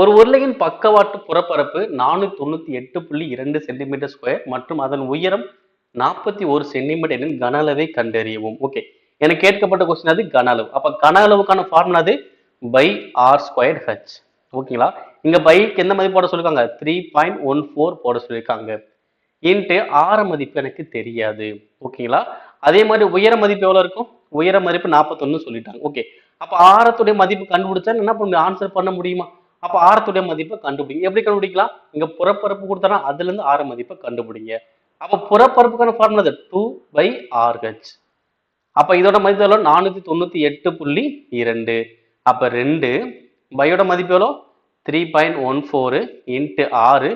ஒரு உருளையின் பக்கவாட்டு புறப்பரப்பு நானூத்தி தொண்ணூத்தி எட்டு புள்ளி இரண்டு சென்டிமீட்டர் ஸ்கொயர் மற்றும் அதன் உயரம் நாற்பத்தி ஒரு சென்டிமீட்டரின் கன அளவை கண்டறியவும். ஓகே எனக்கு கேட்கப்பட்ட கொஸ்டின் அது கன அளவு. அப்ப கன அளவுக்கான ஃபார்முலா அது பை ஆர் ஸ்கொயர் ஹெச் ஓகேங்களா இங்க பைக்கு எந்த மதிப்பு போட சொல்லிருக்காங்க? த்ரீ பாயிண்ட் ஒன் ஃபோர் போட சொல்லியிருக்காங்க இன்ட்டு ஆர மதிப்பு எனக்கு தெரியாது. ஓகேங்களா அதே மாதிரி உயர மதிப்பு எவ்வளவு இருக்கும்? உயர மதிப்பு நாற்பத்தொன்னு சொல்லிட்டாங்க. ஓகே அப்ப ஆரத்துடைய மதிப்பு கண்டுபிடிச்சா என்ன பண்ண ஆன்சர் பண்ண முடியுமா? அப்போ ஆரத்துடைய மதிப்பை கண்டுபிடிங்க. எப்படி கண்டுபிடிக்கலாம்? இங்கே புறப்பரப்பு கொடுத்தா அதுலேருந்து ஆர மதிப்பை கண்டுபிடிங்க. அப்போ புறப்பரப்புக்கான ஃபார்முலா டூ பை ஆர்ஹெச் அப்போ இதோட மதிப்பு எவ்வளோ? நானூற்றி தொண்ணூற்றி எட்டு புள்ளி இரண்டு. அப்போ ரெண்டு பையோட மதிப்பு எவ்வளோ? Three point one four into ஆறு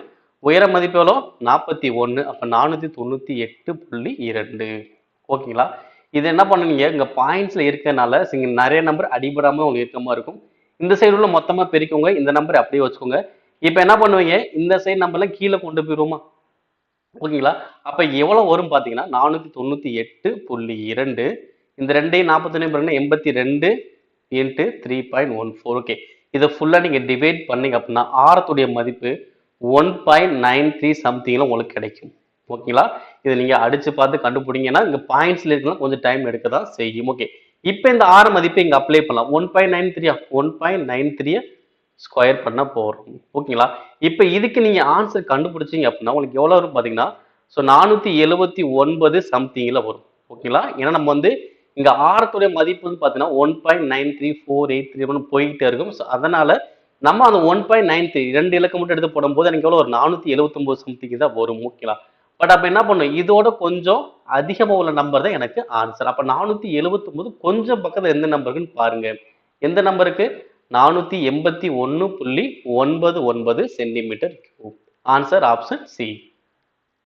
உயர மதிப்பு எவ்வளோ? நாற்பத்தி ஒன்று அப்போ நானூற்றி தொண்ணூற்றி எட்டு புள்ளி இரண்டு. ஓகேங்களா? இது என்ன பண்ணுவீங்க? இங்கே பாயிண்ட்ஸில் இருக்கறனால நிறைய நம்பர் அடிபடாமல் உங்களுக்கு இருக்கமாக இருக்கும். இந்த சைடு உள்ள மொத்தமாக பெருக்கோங்க இந்த நம்பர் அப்படியே வச்சுக்கோங்க. இப்போ என்ன பண்ணுவீங்க? இந்த சைடு நம்பர்லாம் கீழே கொண்டு போயிருவோமா ஓகேங்களா? அப்போ எவ்வளோ வரும் பார்த்தீங்கன்னா நானூற்றி தொண்ணூற்றி எட்டு புள்ளி இரண்டு. இந்த ரெண்டையும் நாற்பத்தொன்னு பாருங்க எண்பத்தி ரெண்டு into three point one four okay இதை ஃபுல்லாக நீங்கள் டிவைட் பண்ணீங்க அப்படின்னா ஆரத்துடைய மதிப்பு ஒன் பாயிண்ட் நைன் த்ரீ சம்திங்கில் உங்களுக்கு கிடைக்கும். ஓகேங்களா? இதை நீங்கள் அடித்து பார்த்து கண்டுபிடிங்கன்னா இங்கே பாயிண்ட்ஸில் இருக்கலாம் கொஞ்சம் டைம் எடுக்க தான் செய்யும். ஓகே இப்போ இந்த ஆறு மதிப்பை இங்கே அப்ளை பண்ணலாம். ஒன் பாயிண்ட் நைன் த்ரீயா ஒன் பாயிண்ட் நைன் த்ரீயை ஸ்கொயர் பண்ண போகிறோம் ஓகேங்களா? இப்போ இதுக்கு நீங்கள் ஆன்சர் கண்டுபிடிச்சீங்க அப்படின்னா உங்களுக்கு எவ்வளோ வரும் பார்த்தீங்கன்னா ஸோ நானூற்றி எழுபத்தி ஒன்பது சம்திங்கில் வரும். ஓகேங்களா? ஏன்னா நம்ம வந்து இங்கே ஆரத்துடைய மதிப்பு வந்து பார்த்தீங்கன்னா one point nine three four eight three போயிட்டே இருக்கும். ஸோ அதனால் நம்ம அந்த ஒன் பாயிண்ட் நைன் த்ரீ ரெண்டு இலக்கம் மட்டும் எடுத்து போடும்போது எனக்கு எவ்வளோ ஒரு நானூற்றி எழுபத்தொம்போது சம்திங் தான் வரும். ஓகேங்களா? பட் அப்போ என்ன பண்ணும்? இதோட கொஞ்சம் அதிகமாக உள்ள நம்பர் தான் எனக்கு ஆன்சர் அப்போ நானூற்றி எழுபத்தொம்போது கொஞ்சம் பக்கத்தில் எந்த நம்பருக்குன்னு பாருங்க. எந்த நம்பருக்கு நானூற்றி எண்பத்தி ஒன்று புள்ளி ஒன்பது ஒன்பது centimetre cube answer option C